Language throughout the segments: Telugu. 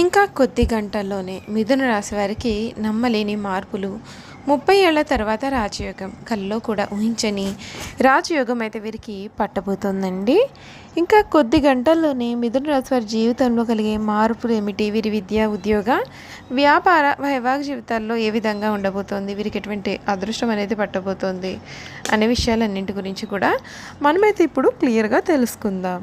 ఇంకా కొద్ది గంటల్లోనే మిథున రాశి వారికి నమ్మలేని మార్పులు. ముప్పై ఏళ్ళ తర్వాత రాజయోగం కల్లో కూడా ఊహించని రాజయోగం అయితే వీరికి పట్టబోతోందండి. ఇంకా కొద్ది గంటల్లోనే మిథున రాశి వారి జీవితంలో కలిగే మార్పులు ఏమిటి? వీరి విద్య ఉద్యోగ వ్యాపార వైవాహిక జీవితాల్లో ఏ విధంగా ఉండబోతోంది? వీరికి ఎటువంటి అదృష్టం అనేది పట్టబోతోంది? అనే విషయాలన్నింటి గురించి కూడా మనమైతే ఇప్పుడు క్లియర్గా తెలుసుకుందాం.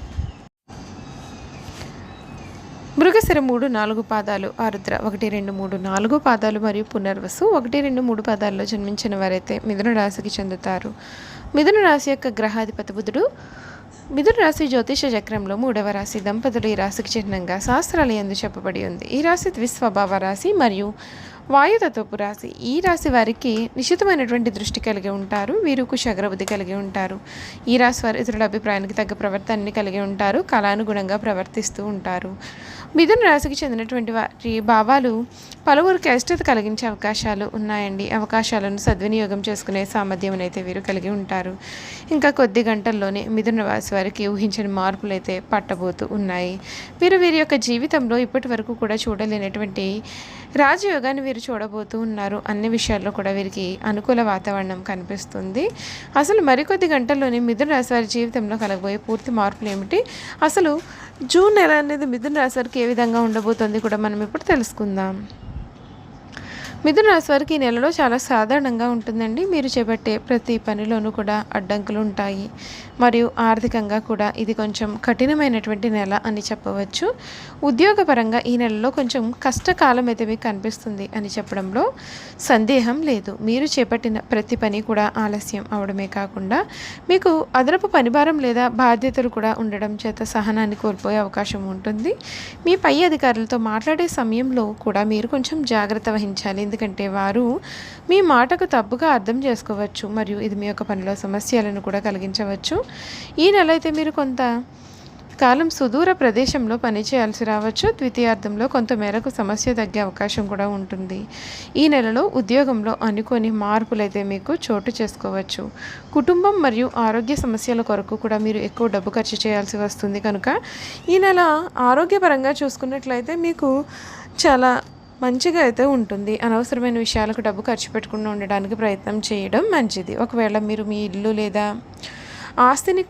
మృగశిర మూడు నాలుగు పాదాలు ఆరుద్ర ఒకటి రెండు మూడు నాలుగు పాదాలు మరియు పునర్వసు ఒకటి రెండు మూడు పాదాల్లో జన్మించిన వారైతే మిథున రాశికి చెందుతారు. మిథున రాశి యొక్క గ్రహాధిపతి బుధుడు మిథున రాశి జ్యోతిష చక్రంలో మూడవ రాశి దంపతులు ఈ రాశికి చిహ్నంగా శాస్త్రాలు ఎందు చెప్పబడి ఉంది. ఈ రాశి ద్విస్వభావ రాశి మరియు వాయుతత్వపు రాశి. ఈ రాశి వారికి నిశ్చితమైనటువంటి దృష్టి కలిగి ఉంటారు. వీరు కుశగ్రబుద్ధి కలిగి ఉంటారు. ఈ రాశి వారు ఇతరుల అభిప్రాయానికి తగ్గ ప్రవర్తనని కలిగి ఉంటారు. కళానుగుణంగా ప్రవర్తిస్తూ ఉంటారు. మిథున రాశికి చెందినటువంటి వారి భావాలు పలువురికి అష్టత కలిగించే అవకాశాలు ఉన్నాయండి. అవకాశాలను సద్వినియోగం చేసుకునే సామర్థ్యం అయితే వీరు కలిగి ఉంటారు. ఇంకా కొద్ది గంటల్లోనే మిథున రాశి వారికి ఊహించని మార్పులు అయితే పట్టబోతూ ఉన్నాయి. వీరు వీరి యొక్క జీవితంలో ఇప్పటి వరకు కూడా చూడలేనటువంటి రాజయోగాన్ని వీరు చూడబోతూ ఉన్నారు. అన్ని విషయాల్లో కూడా వీరికి అనుకూల వాతావరణం కనిపిస్తుంది. అసలు మరికొద్ది గంటల్లోనే మిథున రాశి వారి జీవితంలో కలగబోయే పూర్తి మార్పులు ఏమిటి? అసలు జూన్ నెల అనేది మిథున రాశి ఏ విధంగా ఉండబోతుంది కూడా మనం ఇప్పుడు తెలుసుకుందాం. మిథున రాశి వారికి ఈ నెలలో చాలా సాధారణంగా ఉంటుందండి. మీరు చేపట్టే ప్రతి పనిలోనూ కూడా అడ్డంకులు ఉంటాయి. మరియు ఆర్థికంగా కూడా ఇది కొంచెం కఠినమైనటువంటి నెల అని చెప్పవచ్చు. ఉద్యోగపరంగా ఈ నెలలో కొంచెం కష్టకాలం అయితే మీకు కనిపిస్తుంది అని చెప్పడంలో సందేహం లేదు. మీరు చేపట్టిన ప్రతి పని కూడా ఆలస్యం అవడమే కాకుండా మీకు అదనపు పనిభారం లేదా బాధ్యతలు కూడా ఉండడం చేత సహనాన్ని కోల్పోయే అవకాశం ఉంటుంది. మీ పై అధికారులతో మాట్లాడే సమయంలో కూడా మీరు కొంచెం జాగ్రత్త వహించాలి. ఎందుకంటే వారు మీ మాటకు తప్పుగా అర్థం చేసుకోవచ్చు మరియు ఇది మీ యొక్క పనిలో సమస్యలను కూడా కలిగించవచ్చు. ఈ నెల అయితే మీరు కొంత కాలం సుదూర ప్రదేశంలో పనిచేయాల్సి రావచ్చు. ద్వితీయార్థంలో కొంత మేరకు సమస్య తగ్గే అవకాశం కూడా ఉంటుంది. ఈ నెలలో ఉద్యోగంలో అనుకోని మార్పులు అయితే మీకు చోటు చేసుకోవచ్చు. కుటుంబం మరియు ఆరోగ్య సమస్యల కొరకు కూడా మీరు ఎక్కువ డబ్బు ఖర్చు చేయాల్సి వస్తుంది కనుక ఈ నెల ఆరోగ్యపరంగా చూసుకున్నట్లయితే మీకు చాలా మంచిగా అయితే ఉంటుంది. అనవసరమైన విషయాలకు డబ్బు ఖర్చు పెట్టకుండా ఉండడానికి ప్రయత్నం చేయడం మంచిది. ఒకవేళ మీరు మీ ఇల్లు లేదా ఆస్తిని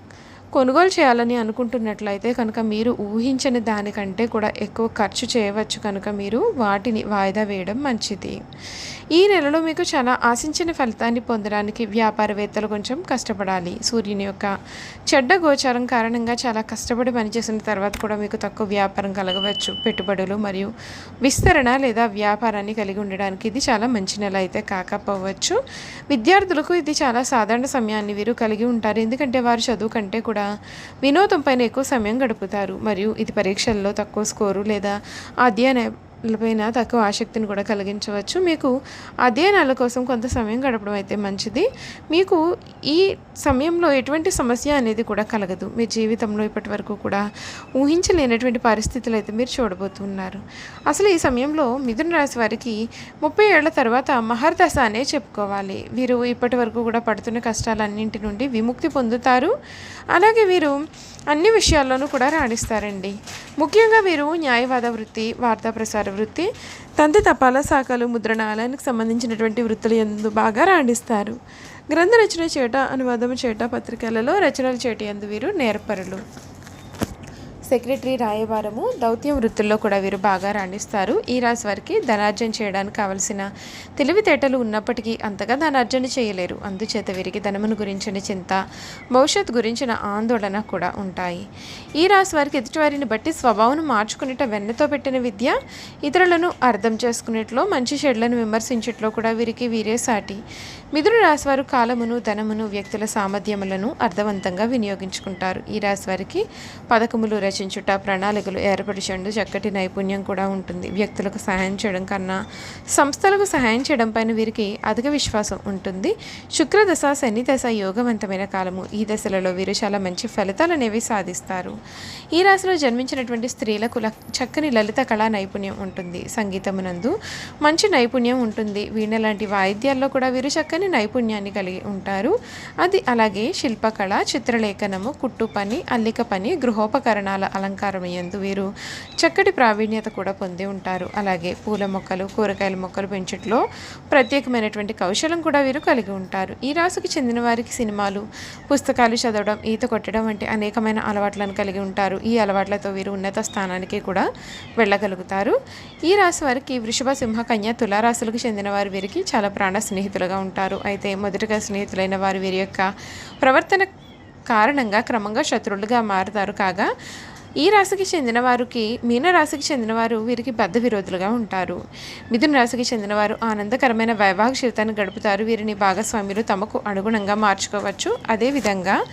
కొనుగోలు చేయాలని అనుకుంటున్నట్లయితే కనుక మీరు ఊహించని దానికంటే కూడా ఎక్కువ ఖర్చు చేయవచ్చు కనుక మీరు వాటిని వాయిదా వేయడం మంచిది. ఈ నెలలో మీకు చాలా ఆశించిన ఫలితాన్ని పొందడానికి వ్యాపారవేత్తలు కొంచెం కష్టపడాలి. సూర్యుని యొక్క చెడ్డ గోచారం కారణంగా చాలా కష్టపడి పనిచేసిన తర్వాత కూడా మీకు తక్కువ వ్యాపారం కలగవచ్చు. పెట్టుబడులు మరియు విస్తరణ లేదా వ్యాపారాన్ని కలిగి ఉండడానికి ఇది చాలా మంచి నెల అయితే కాకపోవచ్చు. విద్యార్థులకు ఇది చాలా సాధారణ సమయాన్ని వీరు కలిగి ఉంటారు. ఎందుకంటే వారు చదువు కంటే కూడా వినోదం పైన ఎక్కువ సమయం గడుపుతారు. మరియు ఇది పరీక్షల్లో తక్కువ స్కోరు లేదా అధ్యయన పైన తక్కువ ఆసక్తిని కూడా కలిగించవచ్చు. మీకు అధ్యయనాల కోసం కొంత సమయం గడపడం అయితే మంచిది. మీకు ఈ సమయంలో ఎటువంటి సమస్య అనేది కూడా కలగదు. మీ జీవితంలో ఇప్పటి వరకు కూడా ఊహించలేనటువంటి పరిస్థితులు అయితే మీరు చూడబోతున్నారు. అసలు ఈ సమయంలో మిథున రాశి వారికి ముప్పై ఏళ్ళ తర్వాత మహర్దశ అనే చెప్పుకోవాలి. వీరు ఇప్పటి వరకు కూడా పడుతున్న కష్టాలన్నింటి నుండి విముక్తి పొందుతారు. అలాగే వీరు అన్ని విషయాల్లోనూ కూడా రాణిస్తారండి. ముఖ్యంగా వీరు న్యాయవాద వృత్తి వార్తా ప్రసార వృత్తి తంతి తపాలా శాఖలు ముద్రణాలయానికి సంబంధించినటువంటి వృత్తులు ఎందు బాగా రాణిస్తారు. గ్రంథ రచన చేట అనువాదం చేట పత్రికలలో రచనలు చేటి ఎందు వీరు నేర్పరులు. సెక్రటరీ రాయబారము దౌత్యం వృత్తుల్లో కూడా వీరు బాగా రాణిస్తారు. ఈ రాశి వారికి ధనార్జన చేయడానికి కావలసిన తెలివితేటలు ఉన్నప్పటికీ అంతగా ధనార్జన చేయలేరు. అందుచేత వీరికి ధనమును గురించిన చింత భవిష్యత్ గురించిన ఆందోళన కూడా ఉంటాయి. ఈ రాశి వారికి ఎదుటివారిని బట్టి స్వభావం మార్చుకునేట వెన్నతో పెట్టిన విద్య ఇతరులను అర్థం చేసుకునేట్లో మంచి చెడులను విమర్శించట్లో కూడా వీరికి వీరే సాటి. మిథున రాశి వారు కాలమును ధనమును వ్యక్తుల సామర్థ్యములను అర్థవంతంగా వినియోగించుకుంటారు. ఈ రాశి వారికి పథకములు రచించుట ఆలోచించుట ప్రణాళికలు ఏర్పరచండు. చక్కటి నైపుణ్యం కూడా ఉంటుంది. వ్యక్తులకు సహాయం చేయడం కన్నా సంస్థలకు సహాయం చేయడం పైన వీరికి అధిక విశ్వాసం ఉంటుంది. శుక్రదశ శని దశ యోగవంతమైన కాలము. ఈ దశలలో వీరు చాలా మంచి ఫలితాలు అనేవి సాధిస్తారు. ఈ రాశిలో జన్మించినటువంటి స్త్రీలకు చక్కని లలిత కళా నైపుణ్యం ఉంటుంది. సంగీతమునందు మంచి నైపుణ్యం ఉంటుంది. వీణ లాంటి వాయిద్యాల్లో కూడా వీరు చక్కని నైపుణ్యాన్ని కలిగి ఉంటారు. అది అలాగే శిల్పకళ చిత్రలేఖనము కుట్టు పని అల్లిక పని గృహోపకరణాల అలంకారం యందు వీరు చక్కటి ప్రావీణ్యత కూడా పొంది ఉంటారు. అలాగే పూల మొక్కలు కూరగాయల మొక్కలు పెంచట్లో ప్రత్యేకమైనటువంటి కౌశలం కూడా వీరు కలిగి ఉంటారు. ఈ రాశికి చెందిన వారికి సినిమాలు పుస్తకాలు చదవడం ఈత కొట్టడం వంటి అనేకమైన అలవాట్లను కలిగి ఉంటారు. ఈ అలవాట్లతో వీరు ఉన్నత స్థానానికి కూడా వెళ్ళగలుగుతారు. ఈ రాశి వారికి వృషభ సింహ కన్య తులారాశులకు చెందిన వారు వీరికి చాలా ప్రాణ స్నేహితులుగా ఉంటారు. అయితే మొదటగా స్నేహితులైన వారు వీరి యొక్క ప్రవర్తన కారణంగా క్రమంగా శత్రువులుగా మారుతారు. కాగా ఈ రాశికి చెందిన వారికి మీన రాశికి చెందిన వారు వీరికి బద్ధ విరోధులుగా ఉంటారు. మిథున రాశికి చెందిన వారు ఆనందకరమైన వైవాహిక జీవితాన్ని గడుపుతారు. వీరిని భాగస్వాములు తమకు అనుగుణంగా మార్చుకోవచ్చు. అదేవిధంగా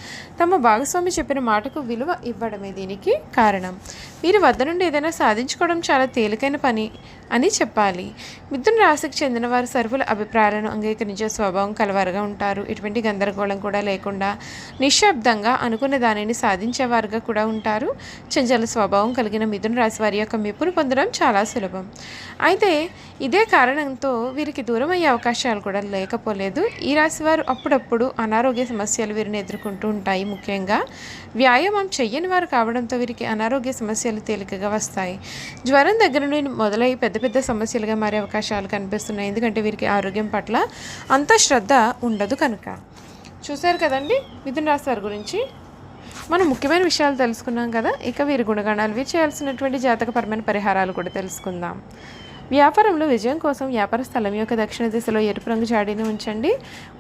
తమ భాగస్వామి చెప్పిన మాటకు విలువ ఇవ్వడమే దీనికి కారణం. వీరి వద్ద నుండి ఏదైనా సాధించుకోవడం చాలా తేలికైన పని అని చెప్పాలి. మిథున రాశికి చెందిన వారు సర్వుల అభిప్రాయాలను అంగీకరించే స్వభావం కలవారుగా ఉంటారు. ఎటువంటి గందరగోళం కూడా లేకుండా నిశ్శబ్దంగా అనుకున్న దానిని సాధించేవారుగా కూడా ఉంటారు. చంచల స్వభావం కలిగిన మిథున రాశి వారి యొక్క మెప్పును పొందడం చాలా సులభం. అయితే ఇదే కారణంతో వీరికి దూరం అయ్యే అవకాశాలు కూడా లేకపోలేదు. ఈ రాశి వారు అప్పుడప్పుడు అనారోగ్య సమస్యలు వీరిని ఎదుర్కొంటూ ఉంటాయి ముఖ్యంగా. వ్యాయామం చెయ్యని వారు కావడంతో వీరికి అనారోగ్య సమస్యలు తేలికగా వస్తాయి. జ్వరం దగ్గర నుండి మొదలై పెద్ద పెద్ద సమస్యలుగా మారే అవకాశాలు కనిపిస్తున్నాయి. ఎందుకంటే వీరికి ఆరోగ్యం పట్ల అంత శ్రద్ధ ఉండదు కనుక. చూశారు కదండి మిథున రాశి వారి గురించి? మనం ముఖ్యమైన విషయాలు తెలుసుకున్నాం కదా ఇక వీరి గుణగణాలు. వీరు చేయాల్సినటువంటి జాతకపరమైన పరిహారాలు కూడా తెలుసుకుందాం. వ్యాపారంలో విజయం కోసం వ్యాపార స్థలం యొక్క దక్షిణ దిశలో ఎరుపు రంగు జాడీని ఉంచండి.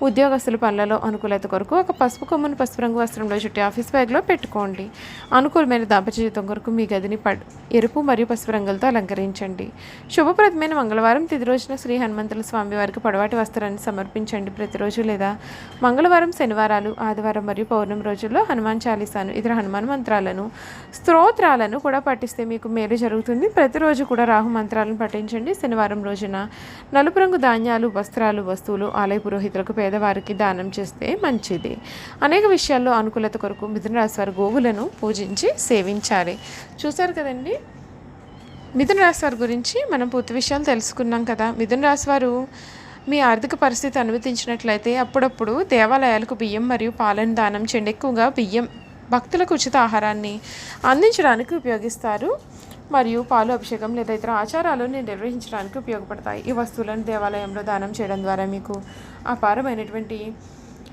ఉద్యోగస్తుల పనులలో అనుకూలత కొరకు ఒక పసుపు కొమ్మను పసుపు రంగు వస్త్రంలో చుట్టి ఆఫీస్ బ్యాగ్లో పెట్టుకోండి. అనుకూలమైన దాంపత్య జీవితం కొరకు మీ గదిని పడ్ ఎరుపు మరియు పసుపు రంగులతో అలంకరించండి. శుభప్రదమైన మంగళవారం తిది రోజున శ్రీ హనుమంతుల స్వామి వారికి పొడవాటి వస్త్రాన్ని సమర్పించండి ప్రతిరోజు లేదా మంగళవారం శనివారాలు ఆదివారం మరియు పౌర్ణమి రోజుల్లో హనుమాన్ చాలీసాను ఇతర హనుమాన్ మంత్రాలను స్తోత్రాలను కూడా పఠిస్తే మీకు మేలు జరుగుతుంది. ప్రతిరోజు కూడా రాహు మంత్రాలను పఠించండి. శనివారం రోజున నలుపు రంగు ధాన్యాలు వస్త్రాలు వస్తువులు ఆలయ పురోహితులకు పేదవారికి దానం చేస్తే మంచిది. అనేక విషయాల్లో అనుకూలత కొరకు మిథున రాశి వారు గోవులను పూజించి సేవించాలి. చూశారు కదండి? మిథున రాశి వారి గురించి మనం పూర్తి విషయాలు తెలుసుకున్నాం కదా. మిథున రాశి వారు మీ ఆర్థిక పరిస్థితి అనుమతించినట్లయితే అప్పుడప్పుడు దేవాలయాలకు బియ్యం మరియు పాలను దానం చేయండి. ఎక్కువగా బియ్యం భక్తులకు ఉచిత ఆహారాన్ని అందించడానికి ఉపయోగిస్తారు. మరియు పాలు అభిషేకం లేదా ఇతర ఆచారాలను నిర్వహించడానికి ఉపయోగపడతాయి. ఈ వస్తువులను దేవాలయంలో దానం చేయడం ద్వారా మీకు అపారమైనటువంటి